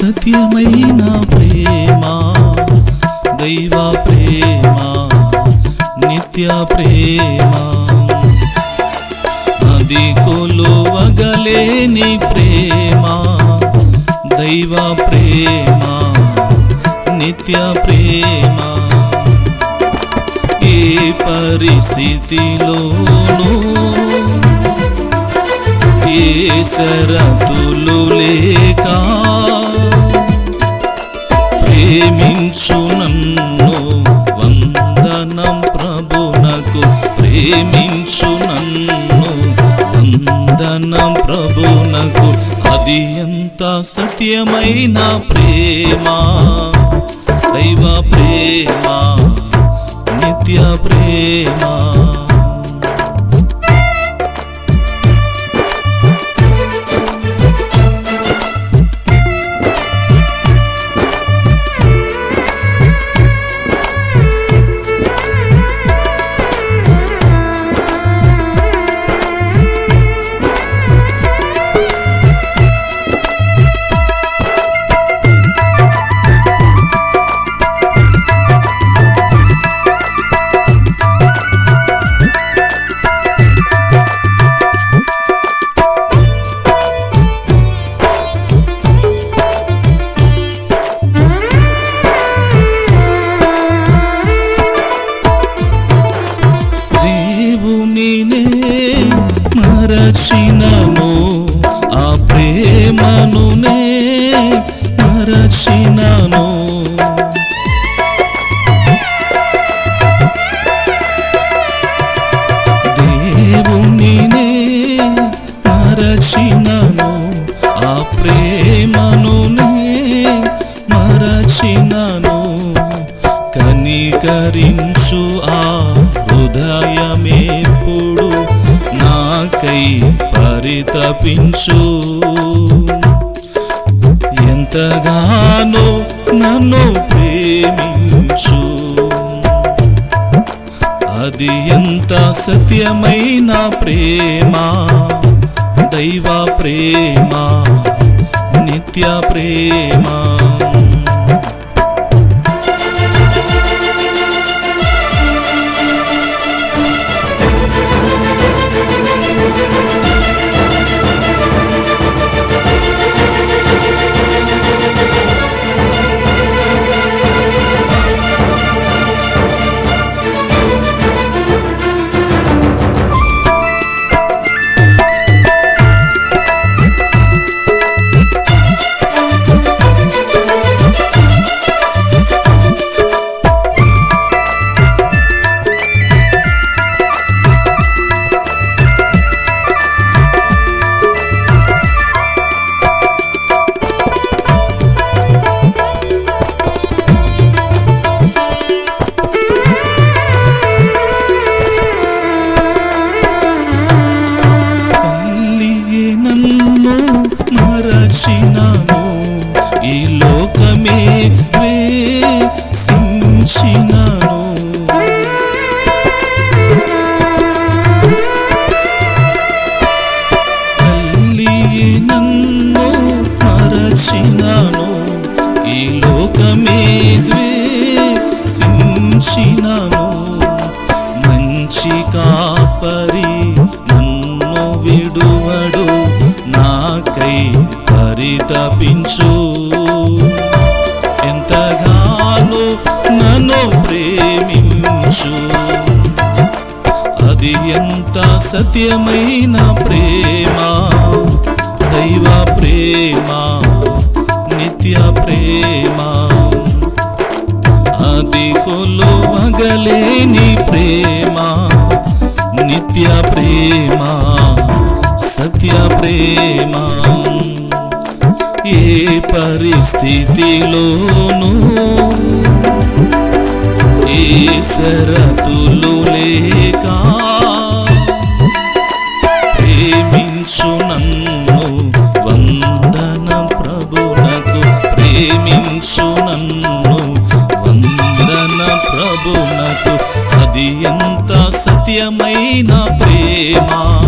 సత్యమైన ప్రేమ దైవ ప్రేమ నిత్య ప్రేమ. అది కొలువగలేని ప్రేమ దైవ ప్రేమ నిత్య ప్రేమ. ఏ పరిస్థితిలోనూ ఏ సరతులు లేకా ప్రేమించు నన్ను. వందనం ప్రభునకు ప్రేమించు నన్ను. వందనం ప్రభునకు అది ఎంత సత్యమైన ప్రేమ. దైవ ప్రేమ నిత్య ప్రేమ. కనికరించు ఆ హృదయమేప్పుడు నాకై పరితపించు. ఎంతగానో నన్ను ప్రేమించు. అది ఎంత సత్యమైన ప్రేమ దైవ ప్రేమ నిత్య ప్రేమ. సించినాను తల్లియే నన్ను మరచినాను. ఈ లోకమే ద్వేషించినాను. మంచి కాపరి నన్ను విడువడు. నాకై పరితపించు ప్రేమించు. అది ఎంత సత్యమైన ప్రేమ. దైవ ప్రేమ నిత్య ప్రేమ. అది కొలువగలేని ప్రేమ. నిత్య ప్రేమ సత్య ప్రేమ. ఏ పరిస్థితిలోనూ ఏ సరతులు లేక ప్రేమించు నన్ను వందన ప్రభునకు ప్రేమించు నన్ను వందన ప్రభునకు. అది ఎంత సత్యమైన ప్రేమా.